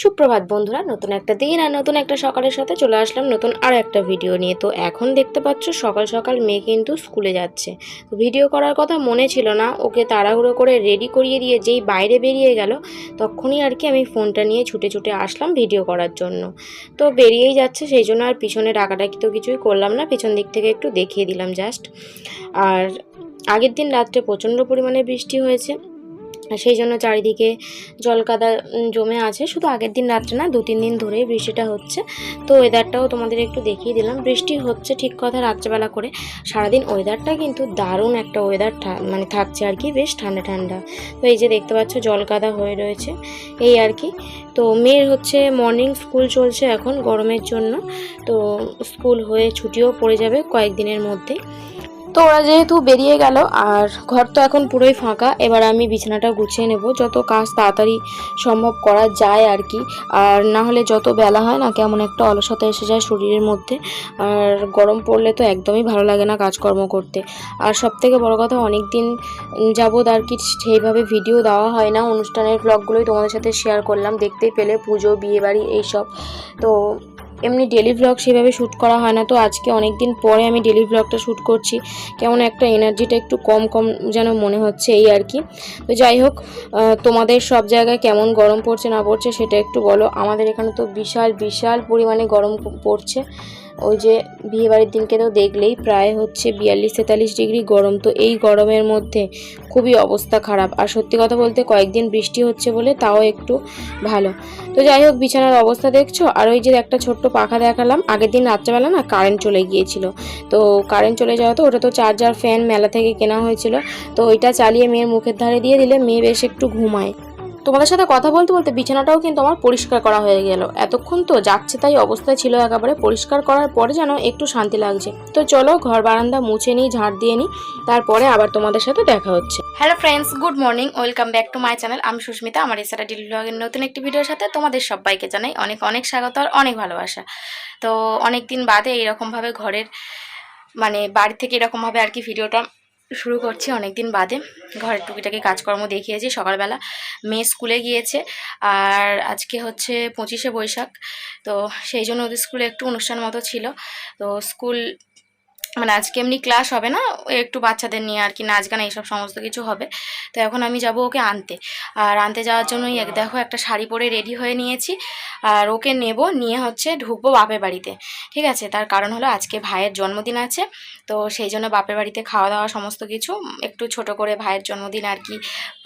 সুপ্রভাত বন্ধুরা, নতুন একটা দিন আর নতুন একটা সকালের সাথে চলে আসলাম নতুন আর একটা ভিডিও নিয়ে। তো এখন দেখতে পাচ্ছ, সকাল সকাল মেয়ে কিন্তু স্কুলে যাচ্ছে। তো ভিডিও করার কথা মনে ছিল না, ওকে তাড়াহুড়ো করে রেডি করিয়ে দিয়ে যেই বাইরে বেরিয়ে গেল, তখনই আর কি আমি ফোনটা নিয়ে ছুটে ছুটে আসলাম ভিডিও করার জন্য। তো বেরিয়েই যাচ্ছে, সেই জন্য আর পিছনে ডাকাডাকি তো কিছুই করলাম না, পিছন দিক থেকে একটু দেখিয়ে দিলাম জাস্ট আর আগের দিন রাত্রে প্রচণ্ড পরিমাণে বৃষ্টি হয়েছে। সেই জন্য চারিদিকে জলকাদা জমে আছে। শুধু আগের দিন রাত্রে না দু তিন দিন ধরেই বৃষ্টিটা হচ্ছে। তো ওয়েদারটাও তোমাদের একটু দেখিয়ে দিলাম। বৃষ্টি হচ্ছে ঠিক কথা রাত্রেবেলা করে। সারাদিন ওয়েদারটা কিন্তু দারুণ একটা ওয়েদার মানে থাকছে আর কি, বেশ ঠান্ডা ঠান্ডা। তো এই যে দেখতে পাচ্ছ, জলকাদা হয়ে রয়েছে। এই আর কি। তো মেয়ের হচ্ছে মর্নিং স্কুল চলছে এখন গরমের জন্য। তো স্কুল হয়ে ছুটিও পড়ে যাবে কয়েকদিনের মধ্যেই। তো ওরা যেহেতু বেরিয়ে গেল, আর ঘর তো এখন পুরোই ফাঁকা, এবার আমি বিছানাটা গুছিয়ে নেব। যত কাজ তাড়াতাড়ি সম্ভব করা যায় আর কি। আর না হলে যত বেলা হয় না, কেমন একটা অলসতা এসে যায় শরীরের মধ্যে। আর গরম পড়লে তো একদমই ভালো লাগে না কাজকর্ম করতে। আর সব থেকে বড় কথা অনেক দিন যাবৎ আর কি সেইভাবে ভিডিও দেওয়া হয় না। অনুষ্ঠানের ব্লগগুলোই তোমাদের সাথে শেয়ার করলাম। দেখতেই পেলে পুজো, বিয়েবাড়ি, এইসব। তো এমনি ডেলি ব্লগ সেভাবে শ্যুট করা হয় না। তো আজকে অনেক দিন পরে আমি ডেলি ব্লগটা শ্যুট করছি। কেমন একটা এনার্জিটা একটু কম কম যেন মনে হচ্ছে এই আর কি। তো যাই হোক তোমাদের সব জায়গায় কেমন গরম পড়ছে, না পড়ছে সেটা একটু বলো। আমাদের এখানে তো বিশাল বিশাল পরিমাণে গরম পড়ছে। ওই যে বিয়েবাড়ির দিনকে তো দেখলেই প্রায় হচ্ছে বিয়াল্লিশ তেতাল্লিশ ডিগ্রি গরম। তো এই গরমের মধ্যে খুবই অবস্থা খারাপ। আর সত্যি কথা বলতে কয়েকদিন বৃষ্টি হচ্ছে বলে তাও একটু ভালো। তো যাই হোক, বিছানার অবস্থা দেখছ? আর ওই যে একটা ছোট্ট পাখা দেখালাম। আগের দিন রাত্রেবেলা না কারেন্ট চলে গিয়েছিল। তো কারেন্ট চলে যাওয়া তো ওটা তো চার্জার ফ্যান মেলা থেকে কেনা হয়েছিল। তো ওইটা চালিয়ে মেয়ের মুখের ধারে দিয়ে দিলে মেয়ে বেশ একটু ঘুমায়। তোমাদের সাথে কথা বলতে বলতে বিছানাটাও কিন্তু আমার পরিষ্কার করা হয়ে গেল। এতক্ষণ তো যাচ্ছে তাই অবস্থায় ছিল একেবারে পরিষ্কার করার পরে যেন একটু শান্তি লাগছে। তো চলো ঘর বারান্দা মুছে নিই, ঝাড় দিয়ে নিই, তারপরে আবার তোমাদের সাথে দেখা হচ্ছে। Hello friends good morning welcome back to my channel আমি সুস্মিতা, আমার এসারা ডিলি ব্লগের নতুন একটি ভিডিওর সাথে তোমাদের সবাইকে জানাই অনেক অনেক স্বাগত আর অনেক ভালোবাসা। তো অনেক দিন বাদে এরকমভাবে ঘরের মানে বাড়ি থেকে এরকমভাবে আর কি ভিডিওটা শুরু করছি অনেক দিন বাদে। ঘরের টুকিটাকি কাজকর্ম দেখিয়েছি সকালবেলা। মেয়ে স্কুলে গিয়েছে আর আজকে হচ্ছে পঁচিশে বৈশাখ। তো সেই জন্য ওদের স্কুলে একটু অনুষ্ঠান মতো ছিল। তো স্কুল মানে আজকে এমনি ক্লাস হবে না, একটু বাচ্চাদের নিয়ে আর কি নাচ গান এইসব সমস্ত কিছু হবে। তো এখন আমি যাব ওকে আনতে। আর আনতে যাওয়ার জন্যই এক দেখো একটা শাড়ি পরে রেডি হয়ে নিয়েছি। আর ওকে নেব, নিয়ে হচ্ছে ঢুকবো বাপের বাড়িতে। ঠিক আছে? তার কারণ হলো আজকে ভাইয়ের জন্মদিন আছে। তো সেই জন্য বাপের বাড়িতে খাওয়া দাওয়া সমস্ত কিছু, একটু ছোট করে ভাইয়ের জন্মদিন আর কি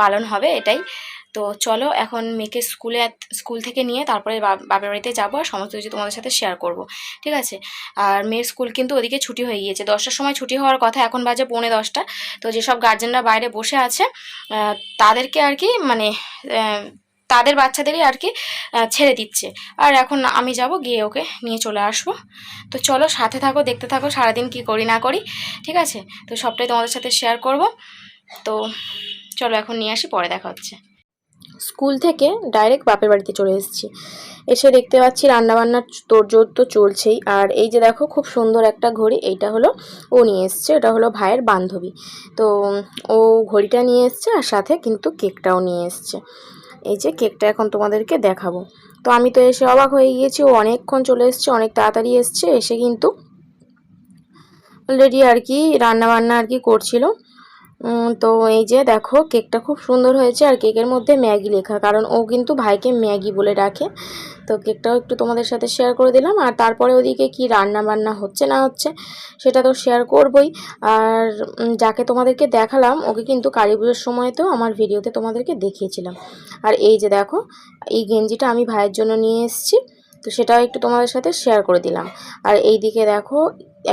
পালন হবে এটাই। তো চলো এখন মেয়েকে স্কুলে স্কুল থেকে নিয়ে তারপরে বা- বাপের বাড়িতে যাব আর সমস্ত কিছু তোমাদের সাথে শেয়ার করব, ঠিক আছে? আর মেয়ের স্কুল কিন্তু ওদিকে ছুটি হয়ে গিয়েছে, দশটার সময় ছুটি হওয়ার কথা এখন বাজে পৌনে দশটা, তো যেসব গার্জেনরা বাইরে বসে আছে তাদেরকে আর কি মানে তাদের বাচ্চাদেরই আর কি ছেড়ে দিচ্ছে। আর এখন আমি যাব, গিয়ে ওকে নিয়ে চলে আসব। তো চলো সাথে থাকো, দেখতে থাকো সারাদিন কি করি না করি, ঠিক আছে? তো সবটাই তোমাদের সাথে শেয়ার করব। তো চলো এখন নিয়ে আসি, পরে দেখা হচ্ছে। স্কুল থেকে ডাইরেক্ট বাপের বাড়িতে চলে এসেছি। এসে দেখতে পাচ্ছি রান্নাবান্নার তোড়জোড় তো চলছেই। আর এই যে দেখো, খুব সুন্দর একটা ঘড়ি। এইটা হলো ও নিয়ে এসছে, এটা হলো ভাইয়ের বান্ধবী। তো ও ঘড়িটা নিয়ে এসছে আর সাথে কিন্তু কেকটাও নিয়ে এসছে। এই যে কেকটা এখন তোমাদেরকে দেখাবো। তো আমি তো এসে অবাক হয়ে গিয়েছি, ও অনেকক্ষণ চলে এসছে, অনেক তাড়াতাড়ি এসছে, এসে কিন্তু অলরেডি আর কি রান্নাবান্না আর কি করছিল। তো এই যে দেখো, কেকটা খুব সুন্দর হয়েছে আর কেকের মধ্যে ম্যাগি লেখা, কারণ ও কিন্তু ভাইকে ম্যাগি বলে ডাকে। তো কেকটাও একটু তোমাদের সাথে শেয়ার করে দিলাম, আর তারপরে ওদিকে কি রান্না বান্না হচ্ছে না হচ্ছে, সেটা তো শেয়ার করবই। আর যাকে তোমাদেরকে দেখালাম, ওকে কিন্তু কালী পুজোর সময়তেও আমার ভিডিওতে তোমাদেরকে দেখিয়েছিলাম। আর এই যে দেখো, এই গেঞ্জিটা আমি ভাইয়ের জন্য নিয়ে এসেছি, তো সেটাও একটু তোমাদের সাথে শেয়ার করে দিলাম। আর এই দিকে দেখো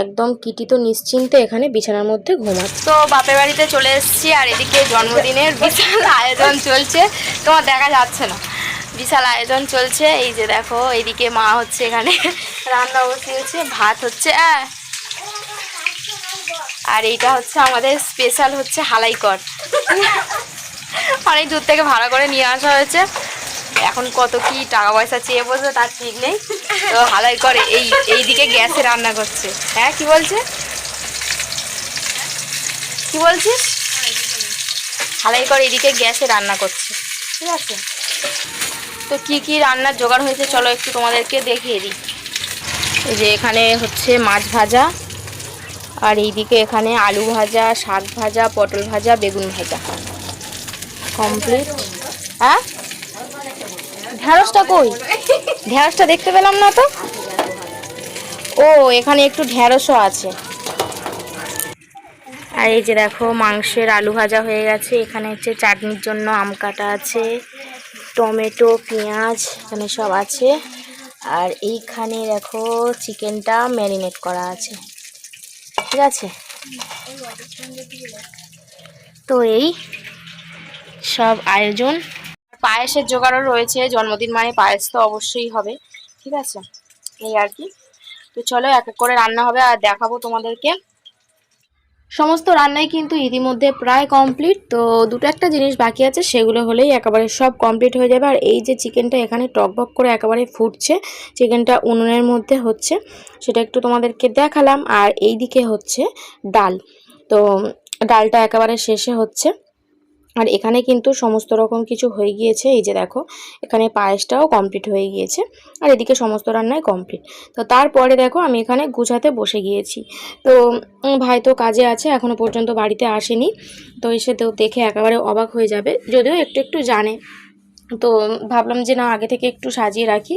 একদম কিটি তো নিশ্চিন্তে এখানে বিছানার মধ্যে ঘুমাচ্ছে। তো বাপের বাড়িতে চলে এসেছি আর এদিকে জন্মদিনের বিশাল আয়োজন চলছে। তোমার দেখা যাচ্ছে না। বিশাল আয়োজন চলছে। এই যে দেখো এইদিকে মা হচ্ছে এখানে রান্না বসিয়েছে, ভাত হচ্ছে। আর এইটা হচ্ছে আমাদের স্পেশাল হচ্ছে হালাইকর। অনেক দূর থেকে ভাড়া করে নিয়ে আসা হয়েছে। এখন কত কি টাকা পয়সা চেয়ে বসবে তার ঠিক নেই। তো হালাই করে, এই, এইদিকে গ্যাসে রান্না করছে। হ্যাঁ কি বলছে? কি বলছিস? হালাই করে এদিকে গ্যাসে রান্না করছে। ঠিক আছে? তো তো কি কি রান্নার জোগাড় হয়েছে চলো একটু তোমাদেরকে দেখিয়ে দিই। এই যে এখানে হচ্ছে মাছ ভাজা, আর এইদিকে এখানে আলু ভাজা, শাক ভাজা, পটল ভাজা, বেগুন ভাজা। কমপ্লিট? হ্যাঁ? ঢ্যাঁড়সটা কই? ঢ্যাঁড়সটা দেখতে পেলাম না তো? ও, এখানে একটু ঢ্যাঁড়সও আছে। আর এই যে দেখো, মাংসের আলু ভাজা হয়ে গেছে। এখানে হচ্ছে চাটনির জন্য আম কাটা আছে, টমেটো, পেঁয়াজ, এখানে সব আছে। আর এইখানে দেখো, চিকেনটা ম্যারিনেট করা আছে। ঠিক আছে? তো এই সব আয়োজন পায়েসের জোগাড়ও রয়েছে, জন্মদিন মানে পায়েস তো অবশ্যই হবে, ঠিক আছে? এই আর কি। তো চলো এক এক করে রান্না হবে আর দেখাবো তোমাদেরকে। সমস্ত রান্নাই কিন্তু ইতিমধ্যে প্রায় কমপ্লিট তো দুটো একটা জিনিস বাকি আছে, সেগুলো হলেই একেবারে সব কমপ্লিট হয়ে যাবে। আর এই যে চিকেনটা এখানে টকবক করে একেবারে ফুটছে চিকেনটা উনুনের মধ্যে হচ্ছে, সেটা একটু তোমাদেরকে দেখালাম। আর এই দিকে হচ্ছে ডাল, তো ডালটা একেবারে শেষে হচ্ছে। আর এখানে কিন্তু সমস্ত রকম কিছু হয়ে গিয়েছে, এই যে দেখো, এখানে পায়েসটাও কমপ্লিট হয়ে গিয়েছে আর এদিকে সমস্ত রান্নাই কমপ্লিট তো তারপরে দেখো আমি এখানে গুছাতে বসে গিয়েছি। তো ভাই তো কাজে আছে, এখনও পর্যন্ত বাড়িতে আসেনি। তো এসে তো দেখে একেবারে অবাক হয়ে যাবে, যদিও একটু একটু জানে। তো ভাবলাম যে না, আগে থেকে একটু সাজিয়ে রাখি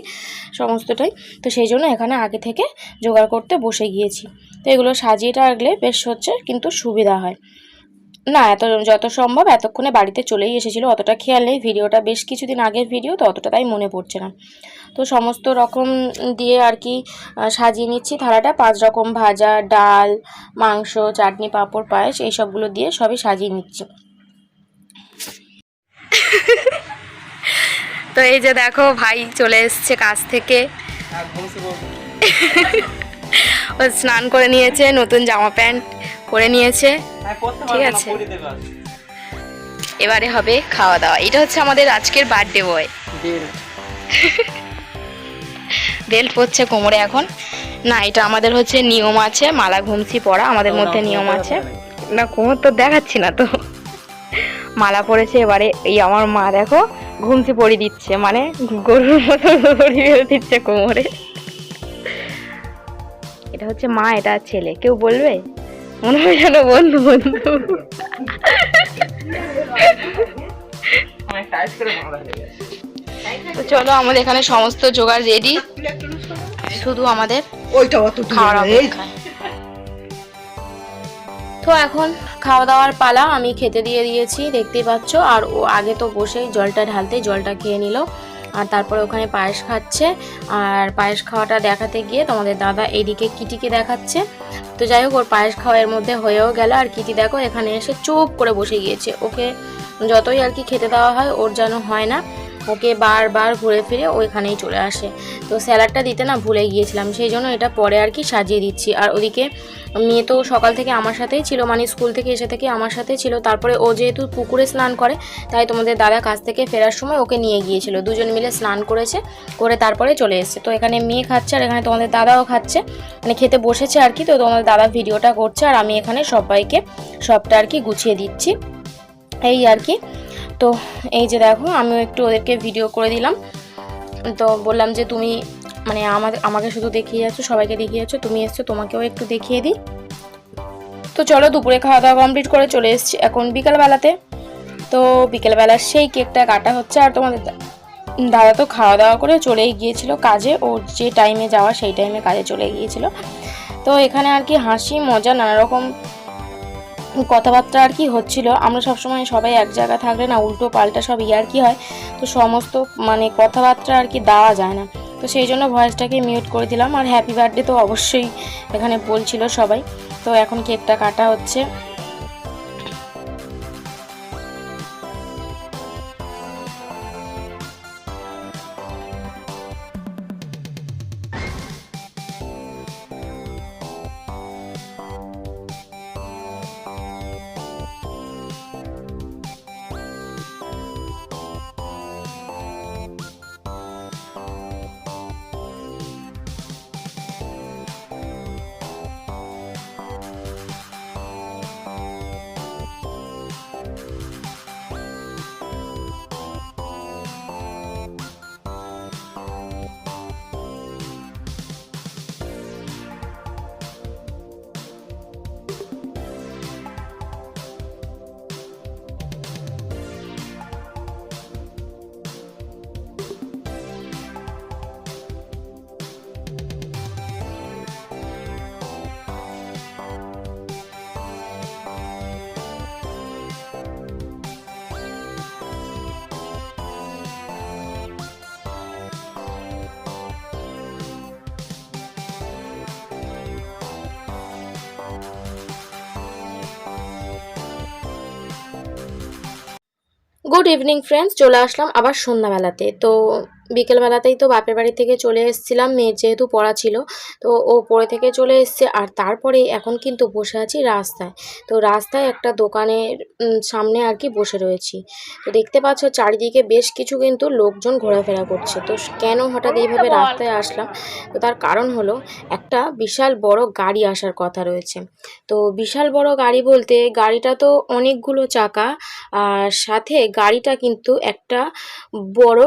সমস্তটাই। তো সেই জন্য এখানে আগে থেকে জোগাড় করতে বসে গিয়েছি। তো এগুলো সাজিয়ে রাখলে বেশ হচ্ছে, কিন্তু সুবিধা হয়। না এত যত সম্ভব এতক্ষণে বাড়িতে চলেই এসেছিল অতটা খেয়াল নেই। ভিডিওটা বেশ কিছুদিন আগের ভিডিও তো অতটা তাই মনে পড়ছে না। তো সমস্ত রকম দিয়ে আর কি সাজিয়ে নিচ্ছি থালাটা। পাঁচ রকম ভাজা ডাল মাংস চাটনি পাঁপড় পায়েস এই সবগুলো দিয়ে সবই সাজিয়ে নিচ্ছি। তো এই যে দেখো ভাই চলে এসছে কাজ থেকে। ও স্নান করে নিয়েছে নতুন জামা প্যান্ট। পরে নিয়েছে। ঠিক আছে। এবারে হবে খাওয়া দাওয়া। এটা হচ্ছে আমাদের আজকের বার্থডে বয় বেল্ট পরছে কোমরে এখন। না এটা আমাদের হচ্ছে নিয়ম আছে মালা ঘুমছি পরা আমাদের মধ্যে নিয়ম আছে। না কোমর তো দেখাচ্ছি না তো। মালা পরেছে এবারে এই আমার মা দেখো ঘুমছি পরিয়ে দিচ্ছে মানে গরুর মতো পরিয়ে দিচ্ছে কোমরে। এটা হচ্ছে মা এটা ছেলে। কেউ বলবে? মনে হয় যেন বন্ধু বন্ধু। তো চলো আমাদের এখানে সমস্ত জোগাড় রেডি শুধু আমাদের ওইটা অত খাওয়ার তো এখন খাওয়া দাওয়ার পালা আমি খেতে দিয়ে দিয়েছি দেখতেই পাচ্ছ। আর ও আগে তো বসেই জলটা ঢালতে জলটা খেয়ে নিল। আর তারপরে ওখানে পায়েস খাচ্ছে। আর পায়েস খাওয়াটা দেখাতে গিয়ে তোমাদের দাদা এইদিকে কিটিকে দেখাচ্ছে। তো যাই হোক, ওর পায়েস খাওয়ার মধ্যে হয়েও গেল। আর কিটি দেখো, এখানে এসে চুপ করে বসে গিয়েছে। ওকে যতই আর কি খেতে দেওয়া হয়, ওর যেন হয় না। ওকে বারবার ঘুরে ফিরে ওইখানেই চলে আসে। তো স্যালাডটা দিতে না ভুলে গিয়েছিলাম, সেই জন্য এটা পরে আর কি সাজিয়ে দিচ্ছি। আর ওদিকে মেয়ে তো সকাল থেকে আমার সাথেই ছিল মানে স্কুল থেকে এসে থেকে আমার সাথেই ছিল। তারপরে ও যেহেতু পুকুরে স্নান করে, তাই তোমাদের দাদা কাছ থেকে ফেরার সময় ওকে নিয়ে গিয়েছিল। দুজন মিলে স্নান করেছে, করে তারপরে চলে এসেছে। তো এখানে মেয়ে খাচ্ছে আর এখানে তোমাদের দাদাও খাচ্ছে। মানে খেতে বসেছে আর কি, তো তোমাদের দাদা ভিডিওটা করছে। আর আমি এখানে সবাইকে সবটা আর কি গুছিয়ে দিচ্ছি। এই আর কি। তো এই যে দেখো, আমিও একটু ওদেরকে ভিডিও করে দিলাম। তো বললাম যে তুমি মানে আমাদের আমাকে শুধু দেখিয়ে যাচ্ছ, সবাইকে দেখিয়ে যাচ্ছ, তুমি এসছো, তোমাকেও একটু দেখিয়ে দিই। তো চলো দুপুরে খাওয়া দাওয়া কমপ্লিট করে চলে এসেছি এখন বিকালবেলাতে। তো বিকেলবেলার সেই কেকটা কাটা হচ্ছে আর তোমাদের দাদা তো খাওয়া দাওয়া করে চলেই গিয়েছিল কাজে ওর যে টাইমে যাওয়া সেই টাইমে কাজে চলে গিয়েছিল। তো এখানে আর কি হাসি, মজা নানা রকম কথাবার্তা আর কি হচ্ছিল। আমরা সবসময় সবাই এক জায়গা থাকলে না উল্টো পাল্টা সব ইয়ার কি হয়। তো সমস্ত মানে কথাবার্তা আর কি দেওয়া যায় না। তো সেই জন্য ভয়েসটাকে মিউট করে দিলাম। আর হ্যাপি বার্থডে তো অবশ্যই এখানে বলছিল সবাই। তো এখন কেকটা কাটা হচ্ছে। গুড ইভিনিং ফ্রেন্ডস চলে আসলাম আবার সন্ধ্যাবেলাতে। তো বিকেলবেলাতেই তো বাপের বাড়ি থেকে চলে এসেছিলাম মেয়ের যেহেতু পড়া ছিল তো ও পড়ে থেকে চলে এসছে আর তারপরে এখন কিন্তু বসে আছি রাস্তায়। তো রাস্তায় একটা দোকানের সামনে আর কি বসে রয়েছি। তো দেখতে পাচ্ছ চারিদিকে বেশ কিছু কিন্তু লোকজন ঘোরাফেরা করছে। তো কেন হঠাৎ এইভাবে রাস্তায় আসলাম? তো তার কারণ হলো একটা বিশাল বড় গাড়ি আসার কথা রয়েছে। তো বিশাল বড় গাড়ি বলতে গাড়িটা তো অনেকগুলো চাকা আর সাথে গাড়িটা কিন্তু একটা বড়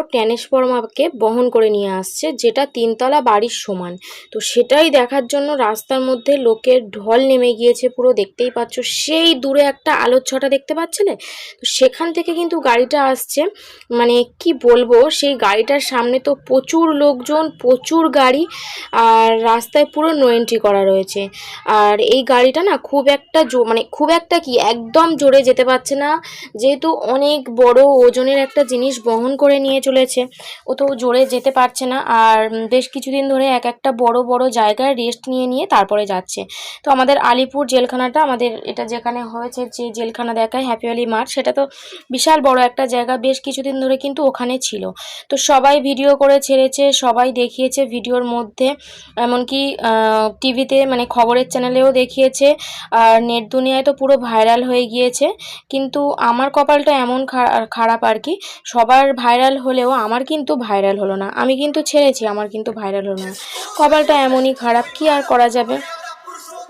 ট্রান্সফরমারকে বহন করে নিয়ে আসছে, যেটা তিনতলা বাড়ির সমান। তো সেটাই দেখার জন্য রাস্তার মধ্যে লোকের ঢল নেমে গিয়েছে পুরো, দেখতেই পাচ্ছ। সেই দূরে একটা আলোর ছটা দেখতে পাচ্ছিলে? তো সেখান থেকে কিন্তু গাড়িটা আসছে। মানে কি বলব, সেই গাড়িটার সামনে তো প্রচুর লোকজন, প্রচুর গাড়ি, আর রাস্তায় পুরো নো এন্ট্রি করা রয়েছে। আর এই গাড়িটা না খুব একটা মানে খুব একটা কি, একদম জোরে যেতে পারছে না। যেহেতু অনেক বড় ওজনের একটা জিনিস বহন করে নিয়ে চলেছে। ও তো জোরে যেতে পারছে না। আর বেশ কিছুদিন ধরে এক একটা বড় বড় জায়গায় রেস্ট নিয়ে নিয়ে তারপরে যাচ্ছে। তো আমাদের আলিপুর জেলখানাটা, আমাদের এটা যেখানে হয়েছে যে জেলখানা দেখায় হ্যাপি ভ্যালি মাঠ সেটা তো বিশাল বড় একটা জায়গা। বেশ কিছুদিন ধরে কিন্তু ওখানে ছিল। তো সবাই ভিডিও করে ছেড়েছে, সবাই দেখিয়েছে ভিডিওর মধ্যে। এমনকি টিভিতে মানে খবরের চ্যানেলেও দেখিয়েছে। আর নেট দুনিয়ায় তো পুরো ভাইরাল হয়ে গিয়েছে। কিন্তু আমার কপালটা এমন খারাপ আর কি। সবার ভাইরাল হলেও আমার কিন্তু ভাইরাল হলো না। আমি কিন্তু ছেড়েছি, আমার কিন্তু ভাইরাল হলো না। কপালটা এমনই খারাপ, কি আর করা যাবে?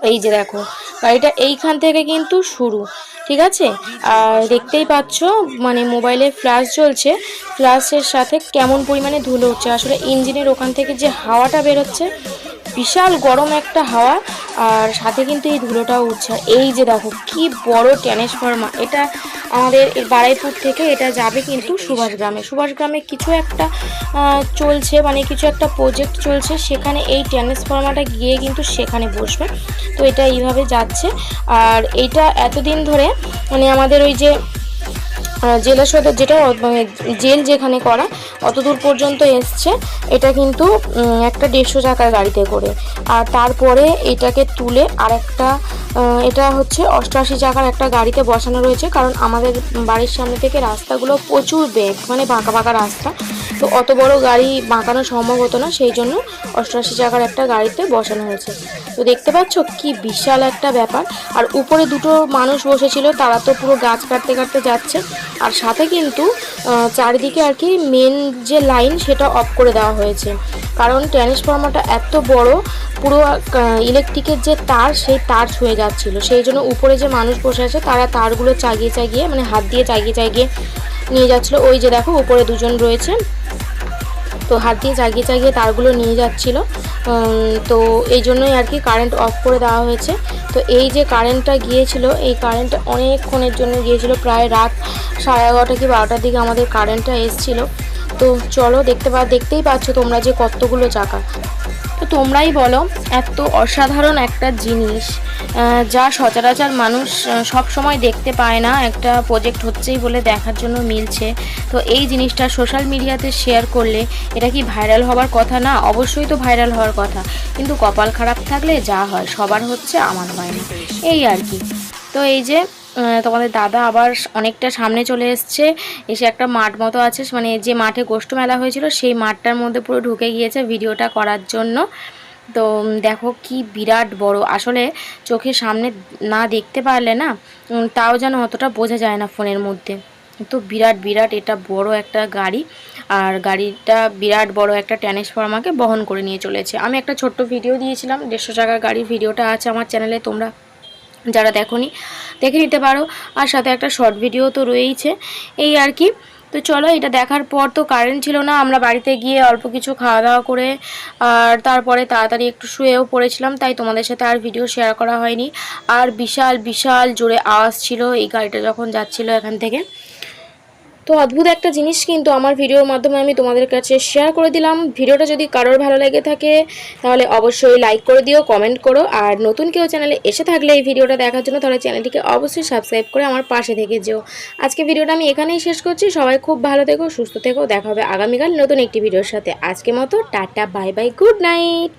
এই যে দেখো গাড়িটা এইখান থেকে কিন্তু শুরু, ঠিক আছে? আর দেখতেই পাচ্ছ মানে মোবাইলে ফ্ল্যাশ জ্বলছে। ফ্ল্যাশের সাথে কেমন পরিমাণে ধুলো হচ্ছে। আসলে ইঞ্জিনের ওখান থেকে যে হাওয়াটা বেরোচ্ছে, বিশাল গরম একটা হাওয়া, আর সাথে কিন্তু এই ধুলোটাও উঠছে। এই যে দেখো, কি বড় ট্রান্সফর্মার এটা আমাদের এই বারাইপুর থেকে এটা যাবে কিন্তু সুভাষগ্রামে সুভাষগ্রামে কিছু একটা চলছে মানে কিছু একটা প্রজেক্ট চলছে, সেখানে এই ট্রান্সফর্মারটা গিয়ে কিন্তু সেখানে বসবে। তো এটা এইভাবে যাচ্ছে। আর এইটা এতদিন ধরে মানে আমাদের ওই যে জেলা সদর যেটা মানে জেল যেখানে করা অত দূর পর্যন্ত এসছে। এটা কিন্তু একটা দেড়শো টাকার গাড়িতে করে। আর তারপরে এটাকে তুলে আর একটা এটা হচ্ছে অষ্টআশি টাকার একটা গাড়িতে বসানো রয়েছে। কারণ আমাদের বাড়ির সামনে থেকে রাস্তাগুলো প্রচুর বেগ মানে বাঁকা বাঁকা রাস্তা। তো অত বড় গাড়ি বাঁকানো সম্ভব হতো না, সেই জন্য অষ্টআশি চাকার একটা গাড়িতে বসানো হয়েছে। তো দেখতে পাচ্ছ কি বিশাল একটা ব্যাপার। আর উপরে দুটো মানুষ বসেছিল, তারা তো পুরো গাছ কাটতে কাটতে যাচ্ছে। আর সাথে কিন্তু চারিদিকে আর কি মেন যে লাইন সেটা অফ করে দেওয়া হয়েছে। কারণ ট্রান্সফর্মারটা এত বড়, পুরো ইলেকট্রিকের যে তার, সেই তার ছুঁয়ে যাচ্ছিল। সেই জন্য উপরে যে মানুষ বসে আছে, তারা তারগুলো চাগিয়ে চাগিয়ে মানে হাত দিয়ে চাগিয়ে চাগিয়ে নিয়ে যাচ্ছিল। ওই যে দেখো, উপরে দুজন রয়েছে। তো হাত দিয়ে চাগিয়ে চাগিয়ে তারগুলো নিয়ে যাচ্ছিল। তো এই জন্যই আর কি কারেন্ট অফ করে দেওয়া হয়েছে। তো এই যে কারেন্টটা গিয়েছিল, এই কারেন্ট অনেকক্ষণের জন্য গিয়েছিল। প্রায় রাত সাড়ে এগারোটা কি বারোটার দিকে আমাদের কারেন্টটা এসছিল। তো চলো, দেখতে পা, দেখতেই পাচ্ছ তোমরা যে কতগুলো চাকা। তো তোমরাই বলো, এত অসাধারণ একটা জিনিস যা সচরাচর মানুষ সব সময় দেখতে পায় না। একটা প্রজেক্ট হচ্ছেই বলে দেখার জন্য মিলছে। তো এই জিনিসটা সোশ্যাল মিডিয়াতে শেয়ার করলে এটা কি ভাইরাল হওয়ার কথা না? অবশ্যই তো ভাইরাল হওয়ার কথা। কিন্তু কপাল খারাপ থাকলে যা হয়, সবার হচ্ছে আমার হয় না এই আর কি। তো এই যে তোমাদের দাদা আবার অনেকটা সামনে চলে এসছে। এসে একটা মাঠ মতো আছে মানে যে মাঠে গোষ্ঠ মেলা হয়েছিল, সেই মাঠটার মধ্যে পুরো ঢুকে গিয়েছে ভিডিওটা করার জন্য। তো দেখো কি বিরাট বড়। আসলে চোখের সামনে না দেখতে পারলে না তাও যেন অতটা বোঝা যায় না ফোনের মধ্যে। তো বিরাট বিরাট এটা বড় একটা গাড়ি। আর গাড়িটা বিরাট বড় একটা ট্রান্সফর্মারকে বহন করে নিয়ে চলেছে। আমি একটা ছোট্ট ভিডিও দিয়েছিলাম, দেড়শো টাকার গাড়ির ভিডিওটা আছে আমার চ্যানেলে, তোমরা যারা দেখনি, দেখে নিতে পারো। আর সাথে একটা শর্ট ভিডিও তো রয়েইছে। এই আর কি। তো চলো, এটা দেখার পর তো কারেন্ট ছিল না। আমরা বাড়িতে গিয়ে অল্প কিছু খাওয়া দাওয়া করে, আর তারপরে তাড়াতাড়ি একটু শুয়েও পড়েছিলাম, তাই তোমাদের সাথে আর ভিডিও শেয়ার করা হয়নি। আর বিশাল বিশাল জোরে আওয়াজ ছিল এই গাড়িটা যখন যাচ্ছিল এখান থেকে। তো অদ্ভুত একটা জিনিস কিন্তু আমার ভিডিওর মাধ্যমে আমি তোমাদের কাছে শেয়ার করে দিলাম। ভিডিওটা যদি কারোর ভালো লেগে থাকে, তাহলে অবশ্যই লাইক করে দিও কমেন্ট করো। আর নতুন কেউ চ্যানেলে এসে থাকলে এই ভিডিওটা দেখার জন্য তাহলে চ্যানেলটিকে অবশ্যই সাবস্ক্রাইব করে আমার পাশে থেকে যেও। আজকে ভিডিওটা আমি এখানেই শেষ করছি। সবাই খুব ভালো থেকো, সুস্থ থেকো। দেখা হবে আগামীকাল নতুন একটি ভিডিওর সাথে। আজকে মতো tata bye bye good night